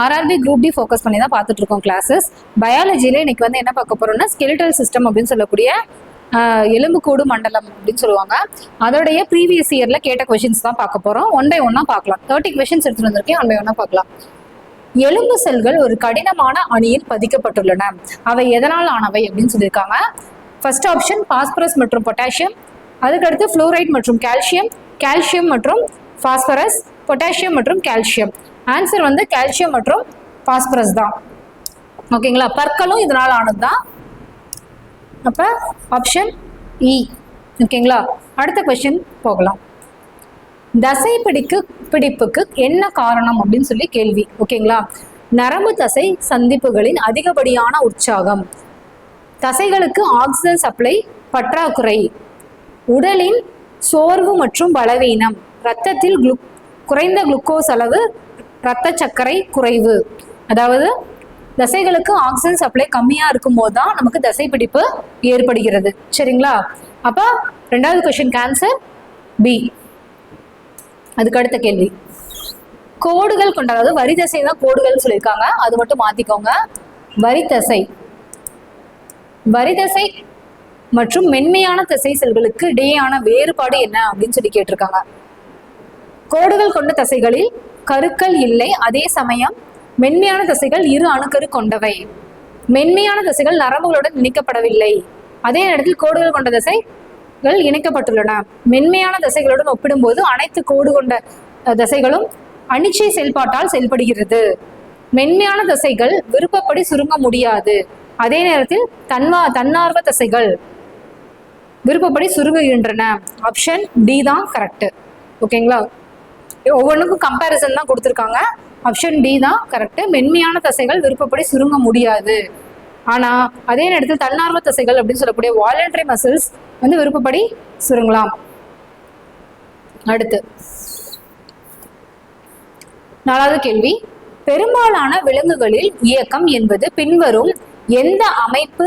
RRB group D focus பண்ணி தான் பார்த்துட்டு இருக்கோம் கிளாஸஸ் பயாலஜியில் இன்னைக்கு வந்து என்ன பார்க்க போறோம்னா ஸ்கெலிட்டல் சிஸ்டம் அப்படின்னு சொல்லக்கூடிய எலும்புக்கூடு மண்டலம் அப்படின்னு சொல்லுவாங்க. அதோடைய ப்ரீவியஸ் இயர்ல கேட்ட கொஷின்ஸ் தான் பார்க்க போறோம். ஒன் பை ஒன்னா பார்க்கலாம். தேர்ட்டி கொஷின்ஸ் எடுத்துட்டு வந்திருக்கேன். ஒன் பை ஒன்னா பார்க்கலாம். எலும்பு செல்கள் ஒரு கடினமான அணியில் பதிக்கப்பட்டுள்ளன. அவை எதனால் ஆனவை அப்படின்னு சொல்லியிருக்காங்க. ஃபர்ஸ்ட் ஆப்ஷன் பாஸ்பரஸ் மற்றும் பொட்டாசியம் அதுக்கடுத்து ஃப்ளோரைட் மற்றும் கால்சியம் கால்சியம் மற்றும் பாஸ்பரஸ் பொட்டாசியம் மற்றும் கால்சியம். ஆன்சர் வந்து கால்சியம் மற்றும் பாஸ்பரஸ் தான். ஓகேங்களா பற்களும் இதனால் ஆனது தான் அப்போ ஆப்ஷன் இ e. ஓகேங்களா அடுத்த கொஸ்டின் போகலாம். தசை பிடிக்கு பிடிப்புக்கு என்ன காரணம் அப்படின்னு சொல்லி கேள்வி. ஓகேங்களா நரம்பு தசை சந்திப்புகளின் அதிகப்படியான உற்சாகம். தசைகளுக்கு ஆக்சிஜன் சப்ளை பற்றாக்குறை. உடலின் சோர்வு மற்றும் பலவீனம். இரத்தத்தில் குளுக் குறைந்த குளுக்கோஸ் அளவு இரத்த சர்க்கரை குறைவு. அதாவது தசைகளுக்கு ஆக்சிஜன் சப்ளை கம்மியா இருக்கும்போது தான் நமக்கு தசை பிடிப்பு ஏற்படுகிறது. சரிங்களா? அப்ப ரெண்டாவது கொஸ்டின் கேன்சர் பி அதுக்கு அடுத்த கேள்வி. கோடுகள் கொண்ட அதாவது வரி தசை தான் கோடுகள்னு சொல்லியிருக்காங்க. அது மட்டும் மாத்திக்கோங்க. வரி தசை. வரி தசை மற்றும் மென்மையான தசை செல்களுக்கு இடையேயான வேறுபாடு என்ன அப்படின்னு சொல்லி கேட்டிருக்காங்க. கோடுகள் கொண்ட தசைகளில் கருக்கள் இல்லை. அதே சமயம் மென்மையான தசைகள் இரு அணுக்கரு கொண்டவை. மென்மையான தசைகள் நரம்புகளுடன் இணைக்கப்படவில்லை. அதே நேரத்தில் கோடுகள் கொண்ட தசைகள் இணைக்கப்பட்டுள்ளன. மென்மையான தசைகளுடன் ஒப்பிடும்போது அனைத்து கோடு கொண்ட தசைகளும் அனிச்சை செயல்பாட்டால் செயல்படுகிறது. மென்மையான தசைகள் விருப்பப்படி சுருங்க முடியாது. அதே நேரத்தில் தன்வா தன்னார்வ தசைகள் விருப்பப்படி சுருங்குகின்றன. ஆப்ஷன் டி தான் கரெக்ட் ஓகேங்களா? ஒவ்வொன்றுக்கும் கம்பேரிசன் தான் கொடுத்துருக்காங்க. ஆப்ஷன் டி தான் கரெக்ட் மென்மையான தசைகள் விருப்பப்படி சுருங்க முடியாது. ஆனா அதே நேரத்தில் தன்னார்வ தசைகள் அப்படின்னு சொல்லக்கூடிய வாலண்டரி மசில்ஸ் வந்து விருப்பப்படி சுருங்கலாம். அடுத்து நாலாவது கேள்வி. பெரும்பாலான விலங்குகளில் இயக்கம் என்பது பின்வரும் எந்த அமைப்பு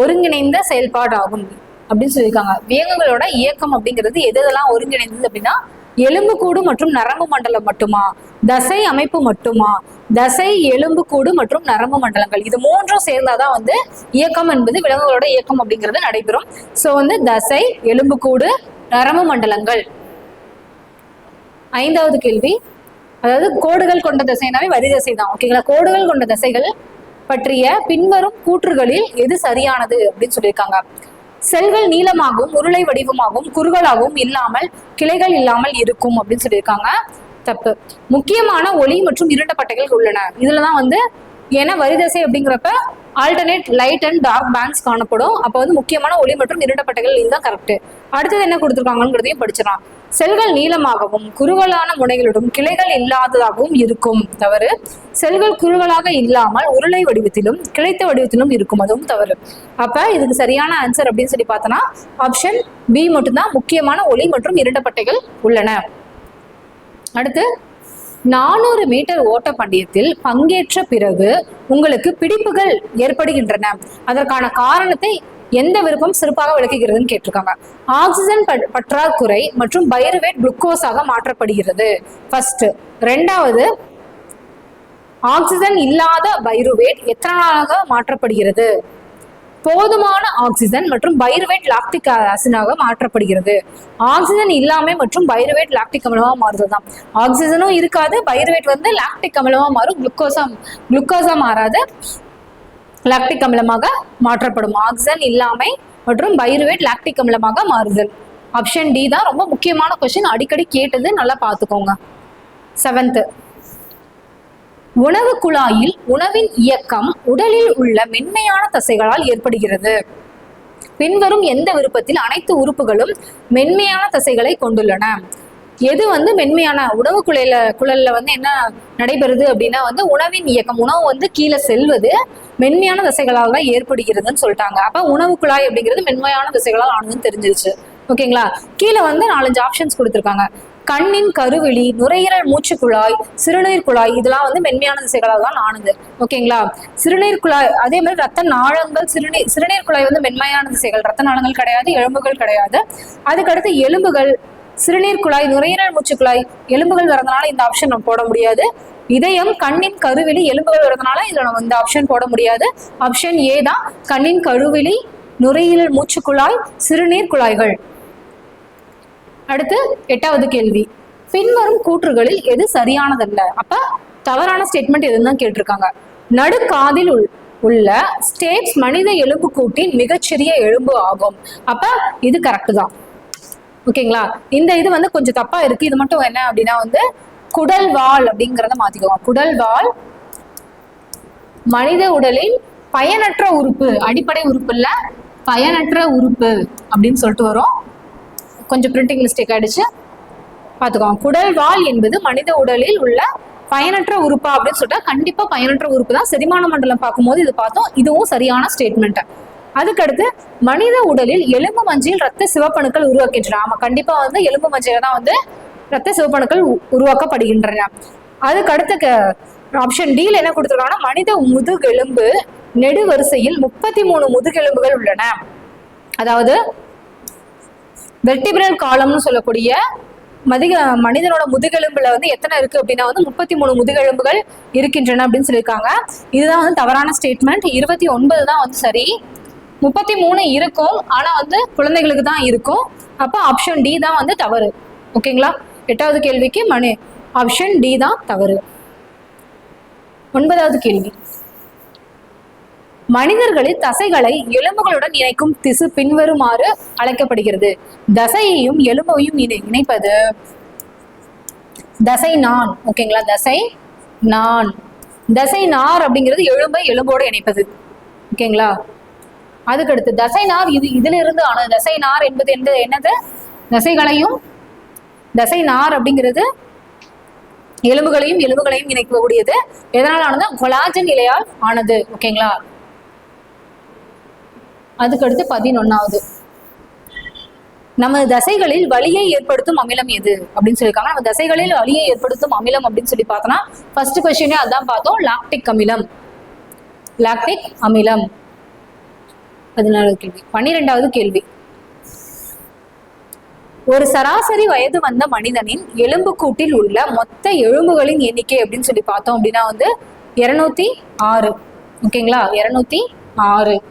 ஒருங்கிணைந்த செயல்பாடாகும் அப்படின்னு சொல்லியிருக்காங்க. விலங்குகளோட இயக்கம் அப்படிங்கிறது எது எதெல்லாம் ஒருங்கிணைந்தது அப்படின்னா எலும்புக்கூடு மற்றும் நரம்பு மண்டலம் மட்டுமா? தசை அமைப்பு மட்டுமா? தசை எலும்புக்கூடு மற்றும் நரம்பு மண்டலங்கள். இது மூன்றும் சேர்ந்தாதான் வந்து இயக்கம் என்பது விலங்குகளோட இயக்கம் அப்படிங்கிறது நடைபெறும். ஸோ வந்து தசை எலும்புக்கூடு நரம்பு மண்டலங்கள். ஐந்தாவது கேள்வி. அதாவது கோடுகள் கொண்ட தசைனாவே வரி தசை தான் ஓகேங்களா கோடுகள் கொண்ட தசைகள் பற்றிய பின்வரும் கூற்றுகளில் எது சரியானது அப்படின்னு சொல்லியிருக்காங்க. செல்கள் நீளமாகவும் உருளை வடிவமாகவும் குறுகலாகவும் இல்லாமல் கிளைகள் இல்லாமல் இருக்கும் அப்படின்னு சொல்லியிருக்காங்க. தப்பு. முக்கியமான ஒளி மற்றும் இருண்ட பட்டைகள் உள்ளன. இதுலதான் வந்து ஏன்னா வரிதசை அப்படிங்கிறப்ப alternate light and dark bands காணப்படும். அப்போ வந்து முக்கியமான ஒளி மற்றும் இருண்ட பட்டைகள் இதுதான் கரெக்ட் அடுத்தது என்ன கொடுத்துருக்காங்கிறதையும் படிச்சிடலாம். செல்கள் நீளமாகவும் குறுகலான முனைகளுடன் கிளைகள் இல்லாததாகவும் இருக்கும். தவறு. செல்கள் குறுகலாக இல்லாமல் உருளை வடிவத்திலும் கிளைத்த வடிவத்திலும் இருக்கும். அதுவும் தவறு. அப்ப இதுக்கு சரியான ஆன்சர் அப்படின்னு சொல்லி பார்த்தோன்னா ஆப்ஷன் பி மட்டும்தான் முக்கியமான ஒளி மற்றும் இருண்ட பட்டைகள் உள்ளன. அடுத்து நானூறு மீட்டர் ஓட்ட பந்தயத்தில் பங்கேற்ற பிறகு உங்களுக்கு பிடிப்புகள் ஏற்படுகின்றன. அதற்கான காரணத்தை எந்த விருப்பம் சிறப்பாக விளக்குகிறதுன்னு கேட்டிருக்காங்க. ஆக்சிஜன் பற்றாக்குறை மற்றும் பைருவேட் குளுக்கோஸாக மாற்றப்படுகிறது. ஃபர்ஸ்ட் ரெண்டாவது ஆக்சிஜன் இல்லாத பைருவேட் எத்தனாலாக மாற்றப்படுகிறது? போதுமான ஆக்சிஜன் மற்றும் பைருவேட் லாக்டிக் ஆசிடாக மாற்றப்படுகிறது. ஆக்சிஜன் இல்லாமல் மற்றும் பைருவேட் லாக்டிக் அமிலமா மாறுதுதான் ஆக்சிஜனும் இருக்காது பைருவேட் வந்து லாக்டிக் அமிலமா மாறும் குளுக்கோஸாக குளுக்கோஸா மாறாது. லாக்டிக் அமிலமாக மாற்றப்படும். ஆக்சிஜன் இல்லாமை மற்றும் பைருவேட் லாக்டிக் அமிலமாக மாறுதல் ஆப்ஷன் டி தான் ரொம்ப முக்கியமான கொஸ்டின் அடிக்கடி கேட்டது நல்லா பார்த்துக்கோங்க. செவன்த் உணவு குழாயில் உணவின் இயக்கம் உடலில் உள்ள மென்மையான தசைகளால் ஏற்படுகிறது. பின்வரும் எந்த விருப்பத்தில் அனைத்து உறுப்புகளும் மென்மையான தசைகளை கொண்டுள்ளன? எது வந்து மென்மையான உணவு குழையில குழல்ல வந்து என்ன நடைபெறுது அப்படின்னா வந்து உணவின் இயக்கம் உணவு வந்து கீழே செல்வது மென்மையான தசைகளால் தான் ஏற்படுகிறதுன்னு சொல்லிட்டாங்க. அப்ப உணவு குழாய் அப்படிங்கிறது மென்மையான தசைகளால் ஆனதுன்னு தெரிஞ்சிருச்சு. ஓகேங்களா? கீழே வந்து நாலஞ்சு ஆப்ஷன்ஸ் கொடுத்துருக்காங்க. கண்ணின் கருவெளி நுரையீரல் மூச்சு குழாய் சிறுநீர் குழாய் இதெல்லாம் வந்து மென்மையான திசைகளால் தான் ஆனது. ஓகேங்களா? சிறுநீர் குழாய் அதே மாதிரி ரத்த நாளங்கள் சிறுநீர் சிறுநீர் குழாய் வந்து மென்மையான திசைகள். ரத்த நாளங்கள் கிடையாது எலும்புகள் கிடையாது. அதுக்கடுத்து எலும்புகள் சிறுநீர் குழாய் நுரையீரல் மூச்சு குழாய் எலும்புகள் வரதுனால இந்த ஆப்ஷன் நம்ம போட முடியாது. இதயம் கண்ணின் கருவிழி எலும்புகள் வரதுனால இதுல நம்ம இந்த ஆப்ஷன் போட முடியாது. ஆப்ஷன் ஏ தான் கண்ணின் கருவிழி நுரையீரல் மூச்சு குழாய் சிறுநீர் குழாய்கள். அடுத்து எட்டாவது கேள்வி. பின்வரும் கூற்றுகளில் எது சரியானதல்ல? அப்ப தவறான ஸ்டேட்மெண்ட் எதுன்னு தான் கேட்டிருக்காங்க. நடுக்காதில் உள் உள்ள ஸ்டேட்ஸ் மனித எலும்பு கூட்டின் மிகச்சிறிய எலும்பு ஆகும். அப்ப இது கரெக்ட் தான். ஓகேங்களா? இந்த இது வந்து கொஞ்சம் தப்பா இருக்கு. இது மட்டும் என்ன அப்படின்னா வந்து குடல் வால் அப்படிங்கறத மாத்திக்கோங்க. குடல் வால் மனித உடலின் பயனற்ற உறுப்பு அடிப்படை உறுப்பு இல்ல பயனற்ற உறுப்பு அப்படின்னு சொல்லிட்டு வரும். கொஞ்சம் பிரிண்டிங் மிஸ்டேக் ஆயிடுச்சு. பார்த்துக்கோங்க குடல் வால் என்பது மனித உடலில் உள்ள பயனற்ற உறுப்பா அப்படின்னு சொல்லிட்டா கண்டிப்பா பயனற்ற உறுப்பு தான். செரிமான மண்டலம் பார்க்கும்போது இது பார்த்தோம். இதுவும் சரியான ஸ்டேட்மெண்ட் அதுக்கடுத்து மனித உடலில் எலும்பு மஞ்சள் ரத்த சிவப்பணுக்கள் உருவாக்கின்றன. ஆமா கண்டிப்பா வந்து எலும்பு மஞ்சள் தான் வந்து ரத்த சிவப்பணுக்கள் உருவாக்கப்படுகின்றன. அதுக்கு அடுத்த ஆப்ஷன் டில என்ன கொடுத்துருக்காங்கன்னா மனித முதுகெலும்பு நெடுவரிசையில் முப்பத்தி மூணு முதுகெலும்புகள் உள்ளன. அதாவது வெர்டிபிரல் காலம்னு சொல்லக்கூடிய மதிக மனிதனோட முதுகெலும்புல வந்து எத்தனை இருக்கு அப்படின்னா வந்து முப்பத்தி மூணு முதுகெலும்புகள் இருக்கின்றன அப்படின்னு சொல்லியிருக்காங்க. இதுதான் வந்து தவறான ஸ்டேட்மெண்ட் இருபத்தி ஒன்பது தான் வந்து சரி. முப்பத்தி மூணு இருக்கும். ஆனா வந்து குழந்தைகளுக்கு தான் இருக்கும். அப்போ ஆப்ஷன் டி தான் வந்து தவறு. ஓகேங்களா எட்டாவது கேள்விக்கு மனு. ஆப்ஷன் டி தான் தவறு. ஒன்பதாவது கேள்வி. மனிதர்களின் தசைகளை எலும்புகளுடன் இணைக்கும் திசு பின்வருமாறு அழைக்கப்படுகிறது. தசையையும் எலும்பையும் இணை- இணைப்பது? தசை நான். ஓகேங்களா தசை நான். தசை நார் அப்படிங்கிறது எலும்பை எலும்போடு இணைப்பது. ஓகேங்களா அதுக்கடுத்து தசைநார் இது இதுல இருந்து ஆனது தசைநார் என்பது எந்த என்னது? தசைகளையும் தசை நார் அப்படிங்கிறது எலும்புகளையும் எலும்புகளையும் இணைக்கக்கூடியது. எதனால் ஆனது? கொலாஜன் இலையால் ஆனது. ஓகேங்களா? அதுக்கடுத்து பதினொன்னாவது. நமது தசைகளில் வலியை ஏற்படுத்தும் அமிலம் எது? அப்படின்னு சொல்லியிருக்காங்க. நம்ம தசைகளில் வலியை ஏற்படுத்தும் அமிலம் அப்படின்னு சொல்லி பார்த்தோம்னா ஃபர்ஸ்ட் கொஸ்டினே அதான் பார்த்தோம் லாக்டிக் அமிலம். லாக்டிக் அமிலம். பதினாலாவது கேள்வி. பன்னிரெண்டாவது கேள்வி. ஒரு சராசரி வயது வந்த மனிதனின் எலும்புக்கூட்டில் உள்ள மொத்த எலும்புகளின் எண்ணிக்கை அப்படின்னு சொல்லி பார்த்தோம் அப்படின்னா வந்து இருநூத்தி ஆறு. ஓகேங்களா? இருநூத்தி ஆறு.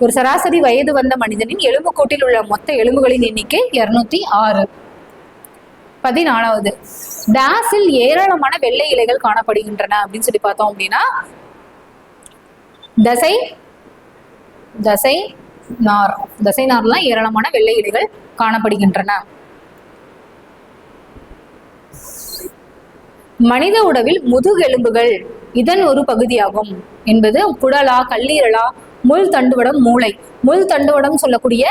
ஒரு சராசரி வயது வந்த மனிதனின் எலும்புக்கூட்டில் உள்ள மொத்த எலும்புகளின் எண்ணிக்கை இருநூத்தி ஆறு. பதினாலாவது. டேஸில் ஏராளமான வெள்ளை இலைகள் காணப்படுகின்றன அப்படின்னு சொல்லி பார்த்தோம் அப்படின்னா தசை தசை நார். தசை நார்லாம் ஏராளமான வெள்ளை இலைகள் காணப்படுகின்றன. மனித உடவில் முதுகெலும்புகள் இதன் ஒரு பகுதியாகும். என்பது குடலா கல்லீரலா முள் தண்டுவடம் மூளை. முள் தண்டுவடம் சொல்லக்கூடிய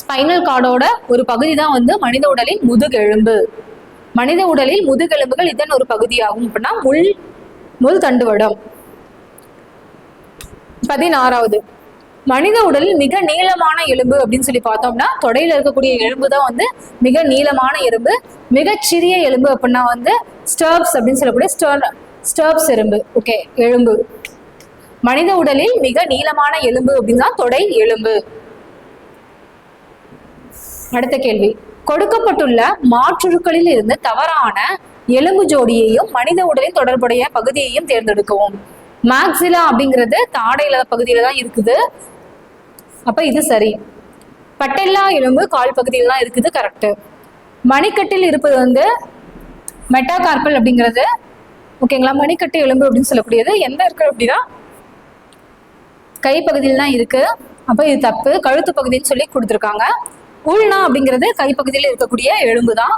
ஸ்பைனல் கார்டோட ஒரு பகுதி தான் வந்து மனித உடலின் முதுகெலும்பு. மனித உடலில் முதுகெலும்புகள் இதன் ஒரு பகுதியாகும். அப்படின்னா முள் முள் தண்டுவடம். பதினாறாவது. மனித உடலில் மிக நீளமான எலும்பு அப்படின்னு சொல்லி பார்த்தோம்னா தொடையில இருக்கக்கூடிய எலும்பு தான் வந்து மிக நீளமான எலும்பு. மிகச்சிறிய எலும்பு அப்படின்னா வந்து ஸ்டர்ப்ஸ் அப்படின்னு சொல்லக்கூடிய ஸ்டர் ஸ்டர்ப்ஸ் எலும்பு. ஓகே எலும்பு. மனித உடலில் மிக நீளமான எலும்பு அப்படின்னா தொடை எலும்பு. அடுத்த கேள்வி. கொடுக்கப்பட்டுள்ள மாற்றுருக்களில் இருந்து தவறான எலும்பு ஜோடியையும் மனித உடலின் தொடர்புடைய பகுதியையும் தேர்ந்தெடுக்கவும். மேக்ஸிலா அப்படிங்கிறது தாடையில பகுதியில தான் இருக்குது. அப்ப இது சரி. பட்டெல்லா எலும்பு கால் பகுதியில் தான் இருக்குது கரெக்டு மணிக்கட்டில் இருப்பது வந்து மெட்டாகார்பல் அப்படிங்கிறது ஓகேங்களா? மணிக்கட்டு எலும்பு அப்படின்னு சொல்லக்கூடியது. எந்த இருக்கு அப்படின்னா கைப்பகுதியில் தான் இருக்கு. அப்போ இது தப்பு. கழுத்து பகுதின்னு சொல்லி கொடுத்துருக்காங்க. உள்னா அப்படிங்கிறது கைப்பகுதியில் இருக்கக்கூடிய எலும்பு தான்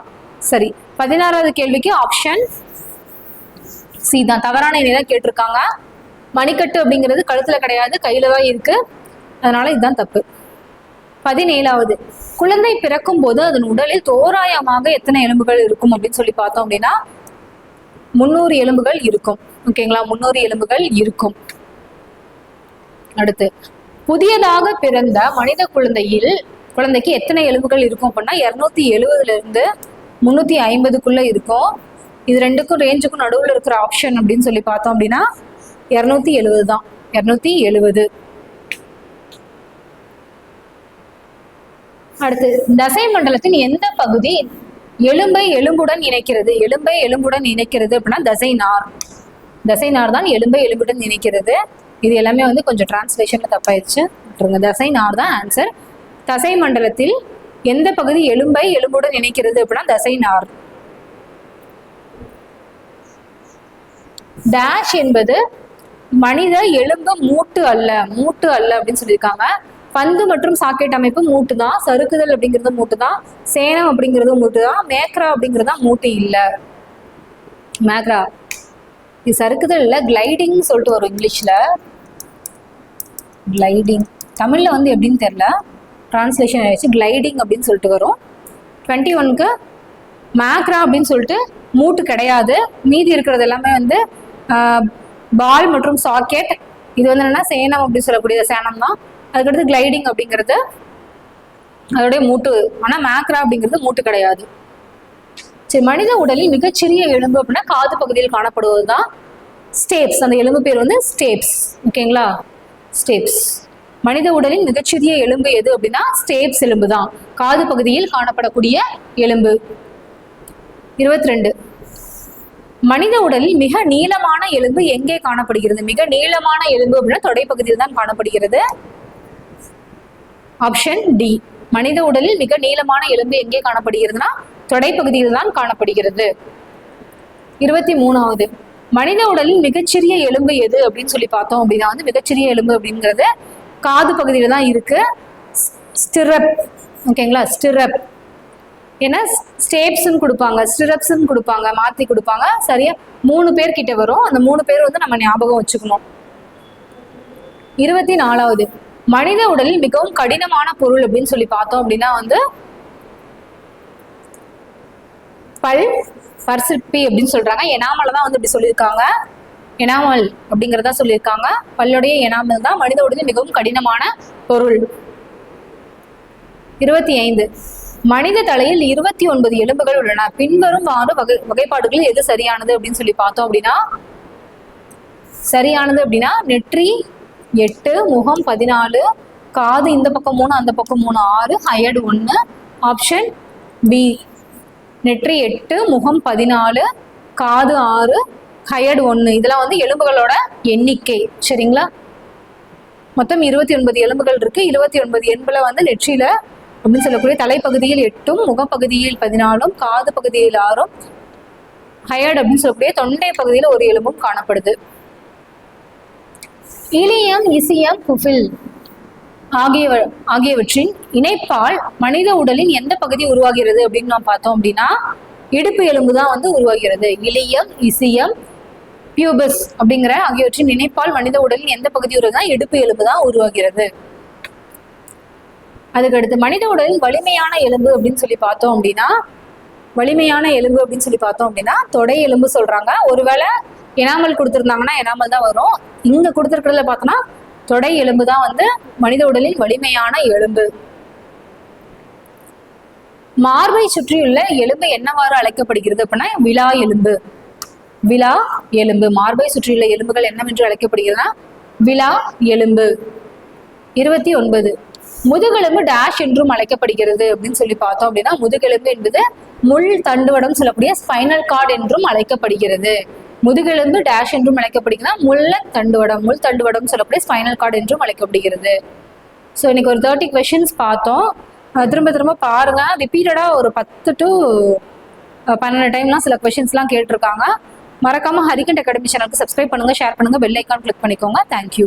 சரி பதினாறாவது கேள்விக்கு ஆப்ஷன் சி தான். தவறான இணை தான் கேட்டிருக்காங்க. மணிக்கட்டு அப்படிங்கிறது கழுத்தில் கிடையாது கையில் தான் இருக்குது அதனால இதுதான் தப்பு. பதினேழாவது குழந்தை பிறக்கும் போது அதன் உடலில் தோராயமாக எத்தனை எலும்புகள் இருக்கும் அப்படின்னு சொல்லி பார்த்தோம் அப்படின்னா முந்நூறு எலும்புகள் இருக்கும். ஓகேங்களா முன்னூறு எலும்புகள் இருக்கும். அடுத்து புதியதாக பிறந்த மனித குழந்தையில் குழந்தைக்கு எத்தனை எலும்புகள் இருக்கும் அப்படின்னா இரநூத்தி எழுபதுல இருந்து முன்னூத்தி ஐம்பதுக்குள்ள இருக்கும். இது ரெண்டுக்கும் ரேஞ்சுக்கும் நடுவில் இருக்கிற ஆப்ஷன் அப்படின்னு சொல்லி பார்த்தோம் அப்படின்னா இரநூத்தி எழுபது தான் இரநூத்தி எழுபது அடுத்து தசை மண்டலத்தின் எந்த பகுதி எலும்பை எலும்புடன் இணைக்கிறது? எலும்பை எலும்புடன் இணைக்கிறது அப்படின்னா தசை நார். தசை நார் தான் எலும்பை எலும்புடன் இணைக்கிறது. இது எல்லாமே வந்து கொஞ்சம் டிரான்ஸ்லேஷன்ல தப்பாயிடுச்சு. விட்டுருங்க தசை நார் தான் ஆன்சர் தசை மண்டலத்தில் எந்த பகுதி எலும்பை எலும்புடன் இணைக்கிறது அப்படின்னா தசை நார். டேஷ் என்பது மனித எலும்பு மூட்டு அல்ல. மூட்டு அல்ல அப்படின்னு சொல்லியிருக்காங்க. பந்து மற்றும் சாக்கெட் அமைப்பு மூட்டு தான் சறுக்குதல் அப்படிங்கிறது மூட்டு தான் சேனம் அப்படிங்கிறது மூட்டு தான் மேக்ரா அப்படிங்கிறது தான் மூட்டு இல்லை. மேக்ரா. இது சறுக்குதல் இல்லை. கிளைடிங் சொல்லிட்டு வரும் இங்கிலீஷில். கிளைடிங். தமிழில் வந்து எப்படின்னு தெரில ட்ரான்ஸ்லேஷன் ஆயிடுச்சு. கிளைடிங் அப்படின்னு சொல்லிட்டு வரும். டுவெண்ட்டி ஒனுக்கு மேக்ரா அப்படின்னு சொல்லிட்டு மூட்டு கிடையாது. மீதி இருக்கிறது எல்லாமே வந்து பால் மற்றும் சாக்கெட். இது வந்து என்னன்னா சேனம் அப்படின்னு சொல்லக்கூடிய சேனம் தான் அதுக்கடுத்து கிளைடிங் அப்படிங்கிறது அதோடைய மூட்டு ஆனால் மேக்ரா அப்படிங்கிறது மூட்டு கிடையாது. சரி மனித உடலில் மிகச்சிறிய எலும்பு அப்படின்னா காது பகுதியில் காணப்படுவது தான் ஸ்டேப்ஸ் அந்த எலும்பு பேர் வந்து ஸ்டேப்ஸ் ஓகேங்களா ஸ்டேப்ஸ் மனித உடலின் மிகச்சிறிய எலும்பு எது அப்படின்னா ஸ்டேப்ஸ் எலும்பு தான் காது பகுதியில் காணப்படக்கூடிய எலும்பு. இருபத்தி ரெண்டு மனித உடலில் மிக நீளமான எலும்பு எங்கே காணப்படுகிறது? மிக நீளமான எலும்பு அப்படின்னா தொடைப்பகுதியில் தான் காணப்படுகிறது. ஆப்ஷன் டி மனித உடலில் மிக நீளமான எலும்பு எங்கே காணப்படுகிறதுனா தொடைப்பகுதியில் தான் காணப்படுகிறது. இருபத்தி மூணாவது. மனித உடலில் மிகச்சிறிய எலும்பு எது அப்படின்னு சொல்லி பார்த்தோம் அப்படின்னா வந்து மிகச்சிறிய எலும்பு அப்படிங்கிறது காது பகுதியில் தான் இருக்கு ஸ்டிரப் ஓகேங்களா ஸ்டிரப் ஏன்னா ஸ்டேப்ஸ்ன்னு கொடுப்பாங்க. ஸ்டிரப்ஸ்ன்னு கொடுப்பாங்க. மாற்றி கொடுப்பாங்க. சரியா? மூணு பேர் கிட்ட வரும். அந்த மூணு பேர் வந்து நம்ம ஞாபகம் வச்சுக்கணும். இருபத்தி நாலாவது. மனித உடலில் மிகவும் கடினமான பொருள் அப்படின்னு சொல்லி பார்த்தோம் அப்படின்னா வந்து பல் பர்சிப்பி அப்படின்னு சொல்றாங்க. எனாமல தான் வந்து இப்படி சொல்லியிருக்காங்க. எனாமல் அப்படிங்கிறதா சொல்லியிருக்காங்க. பல்லுடைய எனாமல் தான் மனித உடலில் மிகவும் கடினமான பொருள். இருபத்தி ஐந்து. மனித தலையில் இருபத்தி ஒன்பது எலும்புகள் உள்ளன. பின்வரும் ஆறு வகை வகைப்பாடுகளில் எது சரியானது அப்படின்னு சொல்லி பார்த்தோம் அப்படின்னா சரியானது அப்படின்னா நெற்றி எட்டு முகம் பதினாலு காது இந்த பக்கம் மூணு அந்த பக்கம் மூணு ஆறு ஹயர்டு ஒன்று ஆப்ஷன் பி நெற்றி எட்டு முகம் பதினாலு காது ஆறு ஹயர்டு ஒன்று இதெல்லாம் வந்து எலும்புகளோட எண்ணிக்கை. சரிங்களா? மொத்தம் இருபத்தி ஒன்பது எலும்புகள் இருக்கு. இருபத்தி ஒன்பது எண்புல வந்து நெற்றியில அப்படின்னு சொல்லக்கூடிய தலைப்பகுதியில் எட்டும் முகப்பகுதியில் பதினாலும் காது பகுதியில் ஆறும் ஹயர்டு அப்படின்னு சொல்லக்கூடிய தொண்டை பகுதியில் ஒரு எலும்பும் காணப்படுது. இலியம் இசியம் குஃபில் ஆகியவ ஆகியவற்றின் இணைப்பால் மனித உடலின் எந்த பகுதி உருவாகிறது அப்படின்னு நாம் பார்த்தோம் அப்படின்னா இடுப்பு எலும்பு தான் வந்து உருவாகிறது. இலியம் இசியம் பியூபஸ் அப்படிங்கிற ஆகியவற்றின் இணைப்பால் மனித உடலின் எந்த பகுதி உருவாகுதுன்னா இடுப்பு எலும்பு தான் உருவாகிறது. அதுக்கடுத்து மனித உடலின் வலிமையான எலும்பு அப்படின்னு சொல்லி பார்த்தோம் அப்படின்னா வலிமையான எலும்பு அப்படின்னு சொல்லி பார்த்தோம் அப்படின்னா தொடை எலும்பு சொல்றாங்க. ஒருவேளை எனாமல் கொடுத்துருந்தாங்கன்னா எனாமல் தான் வரும். இங்க கொடுத்துருக்கிறதுல பார்த்தோம்னா தொடை எலும்பு தான் வந்து மனித உடலின் வலிமையான எலும்பு. மார்பை சுற்றியுள்ள எலும்பு என்னவாறு அழைக்கப்படுகிறது அப்படின்னா விழா எலும்பு. விழா எலும்பு. மார்பை சுற்றியுள்ள எலும்புகள் என்னவென்று அழைக்கப்படுகிறதுனா விழா எலும்பு. இருபத்தி ஒன்பது. முதுகெலும்பு டேஷ் என்றும் அழைக்கப்படுகிறது அப்படின்னு சொல்லி பார்த்தோம் அப்படின்னா முதுகெலும்பு என்பது முள் தண்டுவடம் சொல்லக்கூடிய ஸ்பைனல் கார்டு என்றும் அழைக்கப்படுகிறது. முதுகெலும்பு டேஷ் என்றும் அழைக்கப்படுகிறது முள்ள தண்டுவடம் முள் தண்டுவடம் சொல்லக்கூடிய ஸ்பைனல் கார்டு என்றும் அழைக்கப்படுகிறது. ஸோ இன்னைக்கு ஒரு தேர்ட்டி கொஷின்ஸ் பார்த்தோம். திரும்ப திரும்ப பாருங்க. ரிப்பீட்டடாக ஒரு பத்து டு பன்னெண்டு டைம்லாம் சில கொஷின்ஸ்லாம் கேட்டிருக்காங்க. மறக்காம ஹரிகண்ட் அகாடமி சேனலுக்கு சப்ஸ்கிரைப் பண்ணுங்க ஷேர் பண்ணுங்க பெல் ஐக்கான் கிளிக் பண்ணிக்கோங்க. Thank you